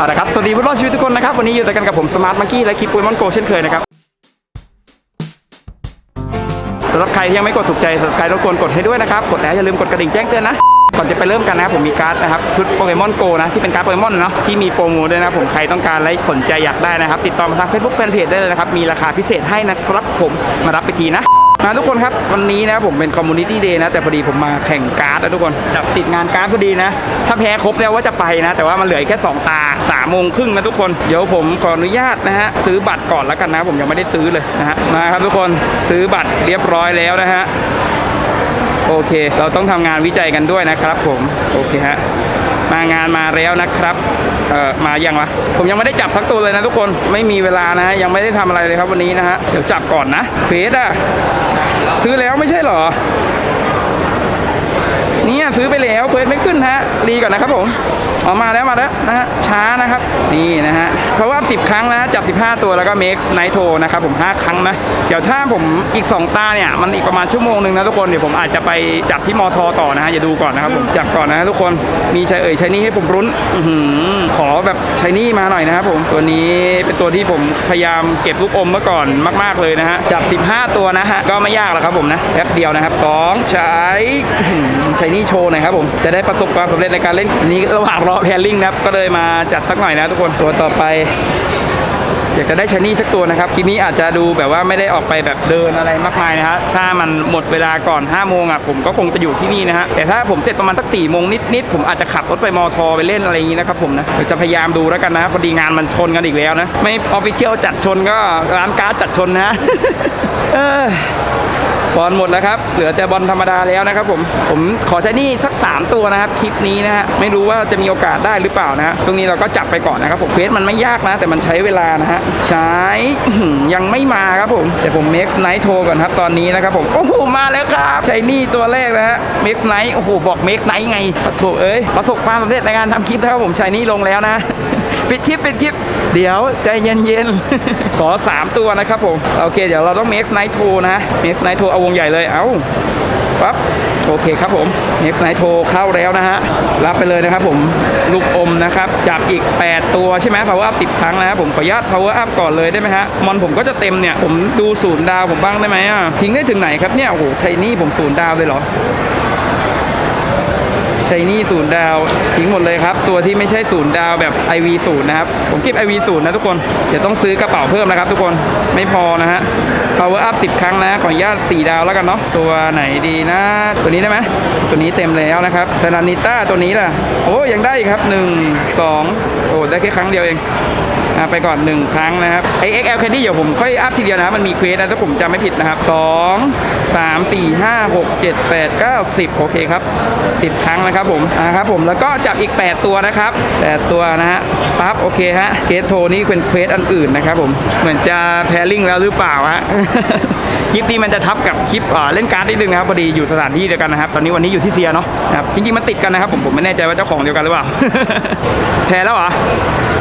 เอาละครับ สวัสดีผู้รอดชีวิตทุกคนนะครับ วันนี้อยู่แต่กันกับผมสมาร์ทมังกี้และคลิปปุยมอนโกเช่นเคยนะครับสำหรับใครที่ยังไม่กดถูกใจสำหรับใครรบกวนกดให้ด้วยนะครับ กดแล้วอย่าลืมกดกระดิ่งแจ้งเตือนนะ ก่อนจะไปเริ่มกันนะครับผมมีการ์ดนะครับชุดโปเกมอนโกนะที่เป็นการ์ดโปเกมอนเนาะที่มีโปรโมด้วยนะผมใครต้องการและสนใจอยากได้นะครับ ติดต่อมาทาง Facebook Fanpage ได้เลยนะครับมีราคาพิเศษให้นะครับผมมารับไปทีนะ มาทุกคนครับวันนี้นะผมเป็นคอมมูนิตี้เดย์นะ แต่พอดีผมมาแข่งการ์ดนะทุกคนจับติดงานการ์ดพอดีนะ ถ้าแพ้ครบแล้วว่าจะไปนะ แต่ว่ามันเหลืออีกแค่ 2 ตา3ามโมงครึ่งนะทุกคน เดี๋ยวผมขออนุญาตนะฮะซื้อบัตรก่อนแล้วกันนะ ผมยังไม่ได้ซื้อเลยนะฮะมาครับทุกคนซื้อบัตรเรียบร้อยแล้วนะฮะโอเค เราต้องทำงานวิจัยกันด้วยนะครับ ผมโอเคฮะมางานมาแล้วนะครับเอ่อมายังวะผมยังไม่ได้จับสักตัวเลยนะทุกคนไม่มีเวลานะฮะยังไม่ได้ทำอะไรเลยครับวันนี้นะฮะเดี๋ยวจับก่อนนะเฟสอะ ซื้อแล้วไม่ใช่เหรอ เนี่ยซื้อไปแล้วเพิร์ทไม่ขึ้นฮะรีก่อนนะครับผม ออกมาแล้วมาแล้วนะฮะช้านะครับนี่นะฮะเพราะว่า 10 ครั้งนะจับ 15 ตัวแล้วก็เมคไนโทนะครับผม5ครั้งนะเดี๋ยวถ้าผมอีก 2 ตาเนี่ยมันอีกประมาณชั่วโมงหนึ่งนะทุกคนเดี๋ยวผมอาจจะไปจับที่มอทอต่อนะฮะอย่าดูก่อนนะครับผมจับก่อนนะทุกคนมีชายเอ่ยชายนี่ให้ผมรุ้นอื้อหือขอแบบชายนี่มาหน่อยนะครับผมตัวนี้เป็นตัวที่ผมพยายามเก็บลูกอมเมื่อก่อนมาก ๆเลยนะฮะจับ 15 ตัวนะฮะก็ไม่ยากหรอกครับผมนะแป๊บเดียวนะครับสองใช้อื้อหือใช้นี่โชว์หน่อยครับผมจะได้ประสบความสำเร็จในการเล่นนนี้ระหว่างรอแพลลิงนะครับ ก็เลยมาจัดสักหน่อยนะทุกคนตัวต่อไป อยากจะได้ชนี่สักตัวนะครับคลิปนี้อาจจะดูแบบว่าไม่ได้ออกไปแบบเดินอะไรมากมายนะฮะถ้ามันหมดเวลาก่อน5โมงอะผมก็คงจะอยู่ที่นี่นะฮะแต่ถ้าผมเสร็จประมาณสัก4โมงนิดๆผมอาจจะขับรถไปมอทอไปเล่นอะไรอย่างนี้นะครับผมนะเดี๋ยวจะพยายามดูแล้วกันนะพอดีงานมันชนกันอีกแล้วนะไม่ออฟฟิเชียลจัดชนก็ร้านการ์ดจัดชนนะเออ บอลหมดแล้วครับ เหลือแต่บอลธรรมดาแล้วนะครับผม ผมขอใช้นี่สัก 3 ตัวนะครับคลิปนี้นะฮะ ไม่รู้ว่าจะมีโอกาสได้หรือเปล่านะฮะ ตรงนี้เราก็จับไปก่อนนะครับผมเควสมันไม่ยากนะ แต่มันใช้เวลานะฮะ ใช้ยังไม่มาครับผม แต่ผมเม็กซ์ไนท์โทรก่อนครับตอนนี้นะครับผม โอ้โห มาแล้วครับ ใช้นี่ตัวแรกนะฮะ เม็กซ์ไนท์ โอ้โห บอกเม็กซ์ไนท์ไงโถเอ้ย ประสบความสำเร็จในการทำคลิปนะครับผม ใช้นี่ลงแล้วนะ ปิดคลิปปิดคลิป เดี๋ยวใจเย็นๆ ขอ 3 ตัวนะครับผม โอเค เดี๋ยวเราต้อง Make Night 2นะ Make Night 2เอาวงใหญ่เลย เอาปั๊บโอเคครับผม Next Night 2เข้าแล้วนะฮะ รับไปเลยนะครับผมลูกอมนะครับ จับอีก 8 ตัวใช่ไหม power up 10 ครั้งนะครับผมขออนุญาต power up ก่อนเลยได้ไหมฮะ มอนผมก็จะเต็มเนี่ย ผมดูศูนย์ดาวผมบ้างได้ไหมอะ ทิ้งได้ถึงไหนครับเนี่ย โอ้โหชัยนี่ผมศูนย์ดาวเลยเหรอ ไชนี่ศูนย์ดาวทิ้งหมดเลยครับ ตัวที่ไม่ใช่ศูนย์ดาวแบบ IV ศูนย์นะครับ ผมเก็บ IV ศูนย์นะทุกคนเดี๋ยวต้องซื้อกระเป๋าเพิ่มนะครับทุกคนไม่พอนะฮะ power up 10 ครั้งนะขออนุญาต4ดาวแล้วกันเนาะตัวไหนดีนะ ตัวนี้ได้ไหมตัวนี้เต็มแล้วนะครับเซนานิต้าตัวนี้ล่ะโอ้ยังได้ครับ 1 2 โอ้ได้แค่ครั้งเดียวเองไปก่อน 1 ครั้งนะครับไอ XL Candy เดี๋ยวผมค่อยอัพทีเดียวนะมันมีเควสนะถ้าผมจำไม่ผิดนะครับ 2 3 4 5 6 7 8 9 10 โอเคครับ 10 ครั้งนะครับผมอ่าครับผมแล้วก็จับอีก 8 ตัวนะครับ8ตัวนะฮะปั๊บโอเคฮะเกสโทนี่เป็นเควสอันอื่นนะครับผมเหมือนจะแพลิงแล้วหรือเปล่าฮะคลิปนี้มันจะทับกับคลิปเล่นการ์ดนิดนึงนะครับพอดีอยู่สถานที่เดียวกันนะครับตอนนี้วันนี้อยู่ที่เซียเนาะนะครับจริงๆมันติดกันนะครับผมผมไม่แน่ใจว่าเจ้าของเดียวกันหรือเปล่าแพ้แล้วเหรอ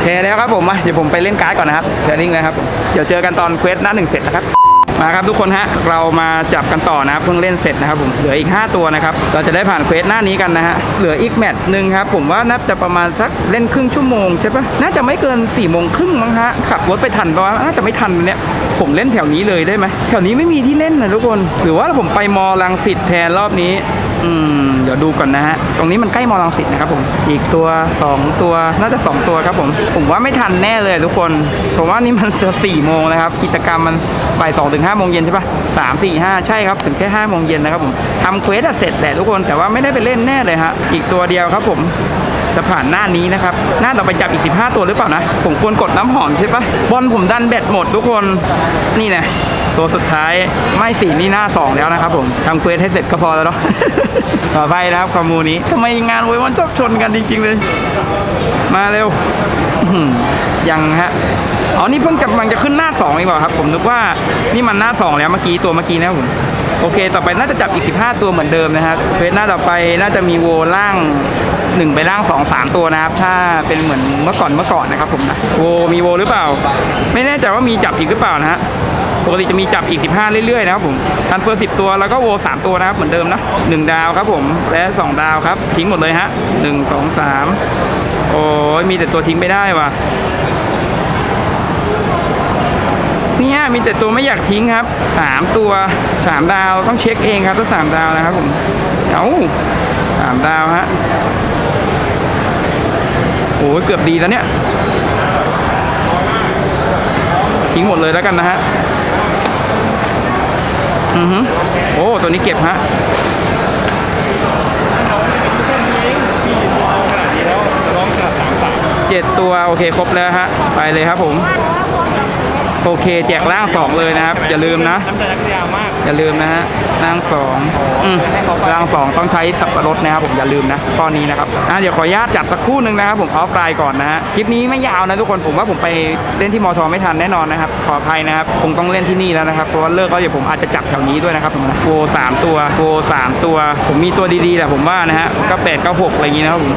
แพ้แล้วครับผมมาเดี๋ยวผมไปเล่นการ์ดก่อนนะครับแพลิงนะครับเดี๋ยวเจอกันตอนเควสหน้าหนึ่งเสร็จนะครับ มาครับทุกคนฮะเรามาจับกันต่อนะครับเพิ่งเล่นเสร็จนะครับผมเหลืออีก 5 ตัวนะครับเราจะได้ผ่านเควสหน้านี้กันนะฮะเหลืออีกแมตช์หนึ่งครับผมว่าน่าจะประมาณสักเล่นครึ่งชั่วโมงใช่ปะน่าจะไม่เกิน4ี่โมงครึ่งมั้งฮะขับรถไปทันปะวะน่าจะไม่ทันเนี่ยผมเล่นแถวนี้เลยได้ไหมแถวนี้ไม่มีที่เล่นนะทุกคน หรือว่าผมไปมอลังสิตแทนรอบนี้ อืมเดี๋ยวดูก่อนนะฮะ ตรงนี้มันใกล้มอลังสิตนะครับผม อีกตัว 2 ตัว น่าจะ 2 ตัวครับผม ผมว่าไม่ทันแน่เลยทุกคน ผมว่านี่มันจะ4โมงแล้วครับ กิจกรรมมันบ่าย2ถึง5โมงเย็นใช่ปะ3 4 5ใช่ครับ ถึงแค่5โมงเย็นนะครับผมทำเควสเสร็จแหละทุกคน แต่ว่าไม่ได้ไปเล่นแน่เลยฮะ อีกตัวเดียวครับผมจะผ่านหน้านี้นะครับ หน้าต่อไปจับอีก 15 ตัวหรือเปล่านะ ผมควรกดน้ำหอมใช่ปะบอลผมดันแบตหมดทุกคน นี่นะ ตัวสุดท้ายไม่สี่นี่หน้า 2 แล้วนะครับผมทำเควสให้เสร็จก็พอแล้วเนาะต่อไปนะครับคอมมูนี้ทำไมงานเวยวันชอบชนกันจริง ๆ เลย มาเร็วยังฮะอ๋อนี่เพิ่งกำลังจะขึ้นหน้า2เองเหรอครับ ผมนึกว่านี่มันหน้า 2 แล้วเมื่อกี้ตัวเมื่อกี้นะผม โอเค ต่อไปน่าจะจับอีก 15 ตัวเหมือนเดิมนะครับเควสหน้าต่อไปน่าจะมีโวล่าง 1 ไปล่าง 2 3 ตัวนะครับ ถ้าเป็นเหมือนเมื่อก่อนเมื่อก่อนนะครับผมนะโวมีโวหรือเปล่า ไม่แน่ใจว่ามีจับอีกหรือเปล่านะฮะปกติจะมีจับอีก 15 เรื่อยๆนะครับผมทันเฟอร์10 ตัวแล้วก็โว 3 ตัวนะครับเหมือนเดิมนะ1ดาวครับผมและ 2 ดาวครับ ทิ้งหมดเลยฮะ1 2 3 โอ้ยมีแต่ตัวทิ้งไม่ได้ว่ะ เนี่ย มีแต่ตัวไม่อยากทิ้งครับสามตัวสามดาวต้องเช็คเองครับต้องสามดาวนะครับผมเอาสามดาวฮะโอ้ยเกือบดีแล้วเนี่ย ทิ้งหมดเลยแล้วกันนะฮะอือฮึโอ้ตัวนี้เก็บฮะเจ็ดตัว โอเค ครบแล้วฮะ ไปเลยครับผม โอเคแจกร่างสองเลยนะครับ อย่าลืมนะน้ำใจนักกีฬามากอย่าลืมนะฮะร่างสองอืมร่างสองต้องใช้สับปะรดนะครับผมอย่าลืมนะข้อนี้นะครับอะเดี๋ยวขออนุญาตจัดสักครู่หนึ่งนะครับ ผมออฟไลน์ก่อนนะฮะคลิปนี้ไม่ยาวนะทุกคนผมว่าผมไปเล่นที่มอทอไม่ทันแน่นอนนะครับขออภัยนะครับคงต้องเล่นที่นี่แล้วนะครับเพราะว่าเลิกแล้วเดี๋ยวผมอาจจะจับแถวนี้ด้วยนะครับผมโกสามตัวโกสามตัว ผมมีตัวดีๆแหละผมว่านะฮะก็แปดเก้าหกอะไรอย่างงี้นะครับผม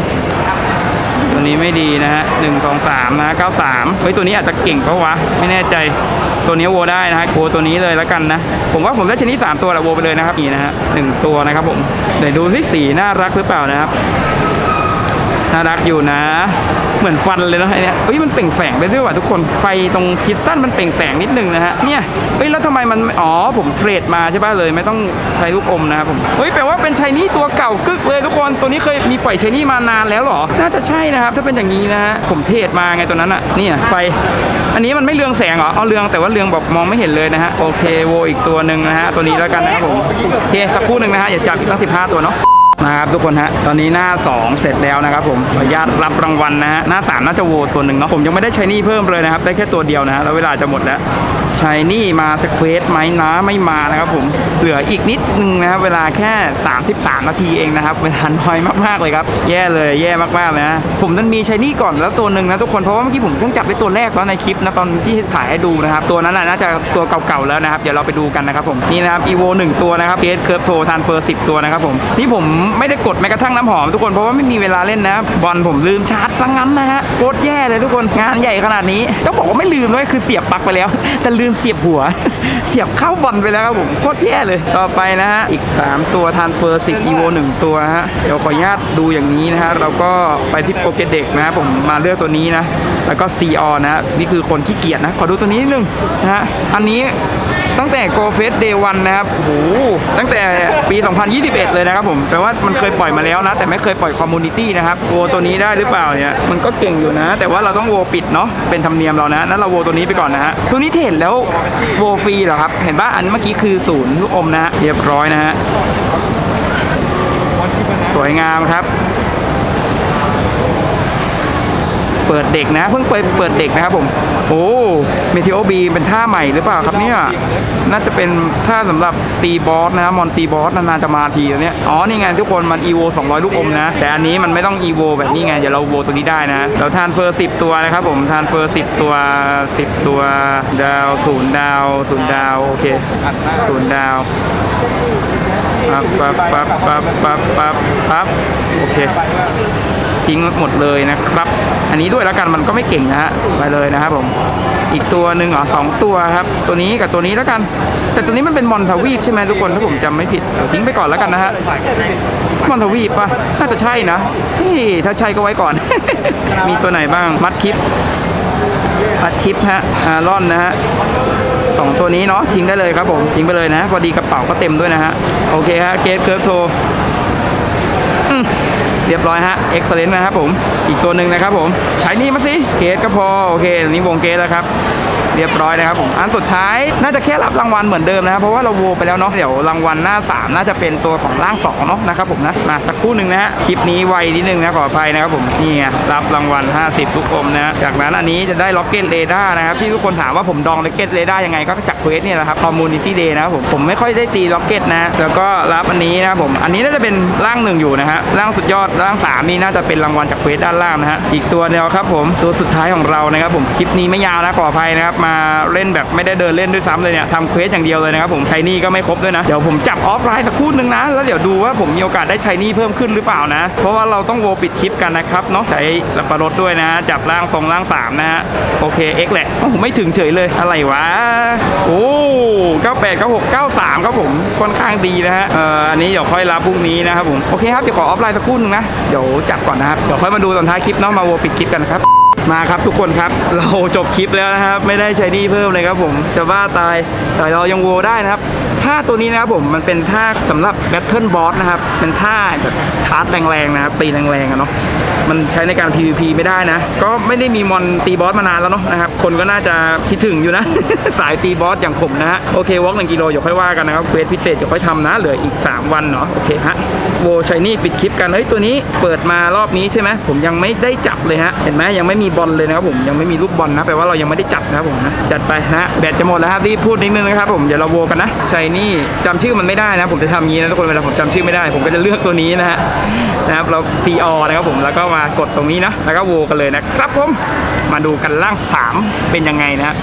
ตัวนี้ไม่ดีนะฮะหนึ่งสองสามนะเก้าสามเฮ้ยตัวนี้อาจจะเก่งเพราะวะ ไม่แน่ใจตัวนี้โวได้นะฮะโวตัวนี้เลยแล้วกันนะ ผมว่าผมได้ชนิดสามตัวแหละโวไปเลยนะครับนี่นะฮะหนึ่งตัวนะครับผมเดี๋ยวดูสิสีน่ารักหรือเปล่านะครับ น่ารักอยู่นะ เหมือนฟันเลยนะไอเนี้ยเฮ้ยมันเปล่งแสงได้ด้วยว่ะทุกคนไฟตรงคริสตัลมันเปล่งแสงนิดนึงนะฮะเนี่ยเฮ้ยแล้วทำไมมันอ๋อผมเทรดมาใช่ป่ะเลยไม่ต้องใช้ลูกอมนะครับผมเฮ้ยแปลว่าเป็นชายนี่ตัวเก่ากึกเลยทุกคนตัวนี้เคยมีปล่อยชายนี่มานานแล้วหรอ น่าจะใช่นะครับ ถ้าเป็นอย่างนี้นะฮะผมเทรดมาไงตัวนั้นอะเนี่ยไฟ อันนี้มันไม่เรืองแสงเหรอเอาเรืองแต่ว่าเรืองแบบมองไม่เห็นเลยนะฮะโอเคโวอีกตัวหนึ่งนะฮะตัวนี้แล้วกันนะครับผมโอเคสักครู่หนึ่งนะฮะอย่าจับอีกตั้ง15 ตัวเนาะ นะครับทุกคนฮะตอนนี้หน้า 2 เสร็จแล้วนะครับผมขออนุญาตรับรางวัลนะฮะหน้า 3 น่าจะโหวตตัวหนึ่งเนาะผมยังไม่ได้ใช้นี่เพิ่มเลยนะครับ ได้แค่ตัวเดียวนะฮะแล้วเวลาจะหมดแล้ว ใช้นี่มาสเควสไหมนะไม่มานะครับผมเหลืออีกนิดนึงนะครับเวลาแค่ 33 นาทีเองนะครับเวลาน้อยมากๆเลยครับ แย่เลยแย่มากๆเลยนะผมนั้นมีใช้นี่ก่อนแล้วตัวหนึ่งนะทุกคนเพราะว่าเมื่อกี้ผมเพิ่งจับได้ตัวแรกแล้วในคลิปนะตอนที่ถ่ายให้ดูนะครับตัวนั้นน่าจะตัวเก่าๆแล้วนะครับเดี๋ยวเราไปดูกันนะครับผมนี่นะครับ evo 1ตัวนะครับเกสเคิร์ฟโททานเฟอร์10ตัวนะครับผมนี่ผมไม่ได้กดแม้กระทั่งน้ำหอมทุกคนเพราะว่าไม่มีเวลาเล่นนะบอลผมลืมชาร์จซะงั้นนะฮะโคตรแย่เลยทุกคนงานใหญ่ขนาดนี้ต้องบอกว่าไม่ลืมด้วยคือเสียบปลั๊กไปแล้ว แต่ลืมเสียบหัว เสียบเข้าบอลไปแล้วครับผมโคตรแย่เลย ต่อไปนะฮะ อีก 3 ตัวทานเฟอร์10 evo 1ตัวฮะ เดี๋ยวขออนุญาตดูอย่างนี้นะฮะ เราก็ไปที่โปเกเด็กนะผมมาเลือกตัวนี้นะ แล้วก็ c ีออนะฮะนี่คือคนขี้เกียจนะ ขอดูตัวนี้นิดนึงนะฮะ อันนี้ ตั้งแต่ Go Fest Day 1นะครับโอ้โหตั้งแต่ปี 2021 เลยนะครับผมแปลว่ามันเคยปล่อยมาแล้วนะ แต่ไม่เคยปล่อยคอมมูนิตี้นะครับโวตัวนี้ได้หรือเปล่าเนี่ยมันก็เก่งอยู่นะ แต่ว่าเราต้องโวปิดเนาะเป็นธรรมเนียมเรานะนั้นเราโวตัวนี้ไปก่อนนะฮะตัวนี้เห็นแล้วโวฟรีเหรอครับเห็นป่ะอันเมื่อกี้คือศูนย์ลูกอมนะฮะเรียบร้อยนะฮะสวยงามครับ เปิดเด็กนะ เพิ่งเปิดเปิดเด็กนะครับผมโอ้เมทิโอบีเป็นท่าใหม่หรือเปล่าครับเนี่ยน่าจะเป็นท่าสำหรับตีบอสนะมอนตีบอสนานๆจะมาทีแล้วเนี่ยอ๋อนี่ไงทุกคนมัน EVO 200 ลูกอมนะ แต่อันนี้มันไม่ต้อง EVO แบบนี้ไงเดี๋ยวเราโวตัวนี้ได้นะ เราทานเฟอร์10 ตัวนะครับผมทานเฟอร์10 ตัว 10 ตัวดาวศูนย์ดาวศูนย์ดาวโอเคศูนย์ดาวปั๊บปั๊บปั๊บปั๊บปั๊บปั๊บปั๊บโอเคทิ้งหมดเลยนะครับ อันนี้ด้วยแล้วกันมันก็ไม่เก่งนะฮะไปเลยนะครับผมอีกตัวหนึ่งอ๋อสองตัวครับ ตัวนี้กับตัวนี้แล้วกัน แต่ตัวนี้มันเป็นมอนทวีปใช่ไหมทุกคนถ้าผมจำไม่ผิดเดี๋ยวทิ้งไปก่อนแล้วกันนะฮะมอนทวีปปะน่าจะใช่นะเฮ้ยถ้าใช่ก็ไว้ก่อน มีตัวไหนบ้างมัดคลิปมัดคลิปฮะอาร่อนนะฮะสองตัวนี้เนาะทิ้งได้เลยครับผมทิ้งไปเลยนะพอดีกระเป๋าก็เต็มด้วยนะฮะโอเคฮะเกตเคิร์ฟโท เรียบร้อยฮะเอ็กซ์เลนต์นะครับผมอีกตัวหนึ่งนะครับผมใช้นี่มาสิเกตก็พอโอเคอันนี้วงเกตแล้วครับ เรียบร้อยนะครับผมอันสุดท้ายน่าจะแค่รับรางวัลเหมือนเดิมนะครับเพราะว่าเราโวไปแล้วเนาะเดี๋ยวรางวัลหน้า 3 น่าจะเป็นตัวของร่าง2เนาะนะครับผมนะมาสักครู่หนึ่งนะฮะคลิปนี้ไวนิดนึงนะขออภัยนะครับผมนี่ไงรับรางวัล 50 ทุกคมนะจากนั้นอันนี้จะได้ล็อกเก็ตเรดาร์นะครับที่ทุกคนถามว่าผมดองล็อกเก็ตเรดาร์ยังไงก็จากเควสเนี่ยแหละครับ Community Day นะครับผมผมไม่ค่อยได้ตีล็อกเก็ตนะแล้วก็รับอันนี้นะครับผมอันนี้น่าจะเป็นร่างหนึ่งอยู่นะฮะร่างสุดยอดร่างสามนี่น่าจะเป็นรางวัลจากเควสด้านล่างนะฮะอีกตัวเดียวครับผมตัวสุดท้ายของเรานะครับผมคลิปนี้ไม่ยาวนะขออภัยนะครับมาเล่นแบบไม่ได้เดินเล่นด้วยซ้ำเลยเนี่ยทำเควสอย่างเดียวเลยนะครับผมชายนี่ก็ไม่ครบด้วยนะเดี๋ยวผมจับออฟไลน์สักคู่หนึ่งนะแล้วเดี๋ยวดูว่าผมมีโอกาสได้ชายนี่เพิ่มขึ้นหรือเปล่านะ เพราะว่าเราต้องโวปิดคลิปกันนะครับเนาะใช้สับปะรดด้วยนะ จับร่างทรงร่างสามนะฮะโอเค X แหละโอ้โหไม่ถึงเฉยเลยอะไรวะโอ้98 96 93ครับผมค่อนข้างดีนะฮะเอ่ออันนี้เดี๋ยวค่อยรับพรุ่งนี้นะครับผมโอเคครับเดี๋ยวขอออฟไลน์สักคู่หนึงนะเดี๋ยวจับก่อนนะครับเดี๋ยวค่อยมาดูตอนท้ายคลิปเนาะมาโวปิดคลิปกันนะครับ มาครับทุกคนครับ เราจบคลิปแล้วนะครับ ไม่ได้ใช้นี่เพิ่มเลยครับผมจะว่าตายแต่เรายังโวได้นะครับ ท่าตัวนี้นะครับผมมันเป็นท่าสำหรับแบทเทิลบอสนะครับเป็นท่าแบบชาร์จแรงๆนะครับตีแรงๆอะเนาะมันใช้ในการ PVP ไม่ได้นะ ก็ไม่ได้มีมอนตีบอสมานานแล้วเนาะนะครับ คนก็น่าจะคิดถึงอยู่นะ สายตีบอสอย่างผมนะฮะ โอเควอล์กหนึ่งกิโลเดี๋ยวค่อยว่ากันนะครับ เควสพิเศษเดี๋ยวค่อยทำนะ เหลืออีก 3 วันเนาะ โอเคฮะ โวชัยนี่ปิดคลิปกัน เฮ้ย ตัวนี้เปิดมารอบนี้ใช่ไหม ผมยังไม่ได้จับเลยฮะ เห็นไหมยังไม่มีบอลเลยนะครับผม ยังไม่มีลูกบอลนะ แปลว่าเรายังไม่ได้จับนะครับผมนะ จัดไปฮะ แบตจะหมดแล้วครับรีบพูดนิดนึงนะครับผม เดี๋ยวเราโวกันนะชัยนี่จำชื่อมันไม่ได้นะ ผมจะทำงี้นะทุกคนเวลาผมจำชื่อไม่ได้ ผมก็จะเลือกตัวนี้นะฮะนะครับเรา CR นะครับผมแล้วก็มากดตรงนี้นะแล้วก็โวกันเลยนะครับผมมาดูกันร่างสามเป็นยังไงนะฮะ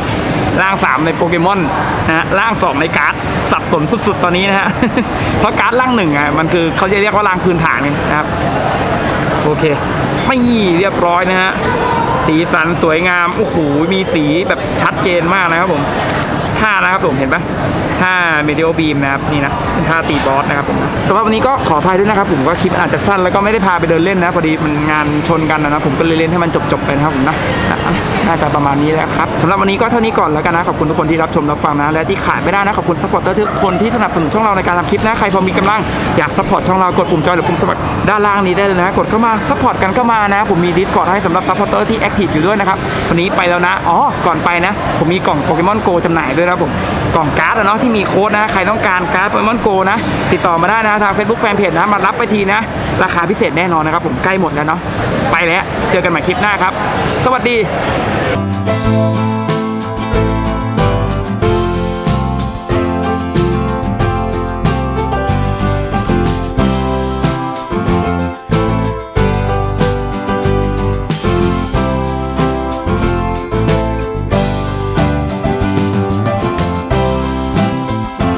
ร่าง 3 ในโปเกมอนนะฮะร่าง 2 ในการ์ดสับสนสุดๆ ตอนนี้นะฮะเพราะการ์ดร่างหนึ่งอะมันคือเขาจะเรียกว่าร่างพื้นฐานนะครับโอเค ไม่เรียบร้อยนะฮะสีสันสวยงามโอ้โหมีสีแบบชัดเจนมากนะครับผม ท่านะครับผมเห็นปะท่าเมดิโอบีมนะครับนี่นะเป็นท่าตีบอสนะครับผมสำหรับวันนี้ก็ขออภัยด้วยนะครับผมก็คลิปอาจจะสั้นแล้วก็ไม่ได้พาไปเดินเล่นนะพอดีมันงานชนกันนะนะผมก็เลยเล่นให้มันจบๆไปนะครับผมนะน่าจะประมาณนี้แล้วครับสำหรับวันนี้ก็เท่านี้ก่อนแล้วกันนะขอบคุณทุกคนที่รับชมรับฟังนะและที่ขาดไม่ได้นะขอบคุณซัพพอร์ตเตอร์ทุกคนที่สนับสนุนช่องเราในการทำคลิปนะใครพอมีกำลังอยากซัพพอร์ตช่องเรากดปุ่มจอยหรือปุ่มสมัครด้านล่างนี้ได้เลยนะกดเข้ามาซัพพอร์ตกันเข้ามานะผมมี Discord ให้สำหรับซัพพอร์ตเตอร์ที่แอคทีฟอยู่ด้วยนะครับวันนี้ไปแล้วนะอ๋อก่อนไปนะ ผมมีกล่องโปเกมอนโกจำหน่ายด้วยนะครับผมกล่องการ์ดอะเนาะที่มีโค้ดนะ ใครต้องการการ์ดโปเกมอนโกนะ ติดต่อมาได้นะ ทาง Facebook Fanpage นะ มารับไปทีนะ ราคาพิเศษแน่นอนนะครับผมใกล้หมดแล้วเนาะไปแล้ว เจอกันใหม่คลิปหน้าครับ สวัสดี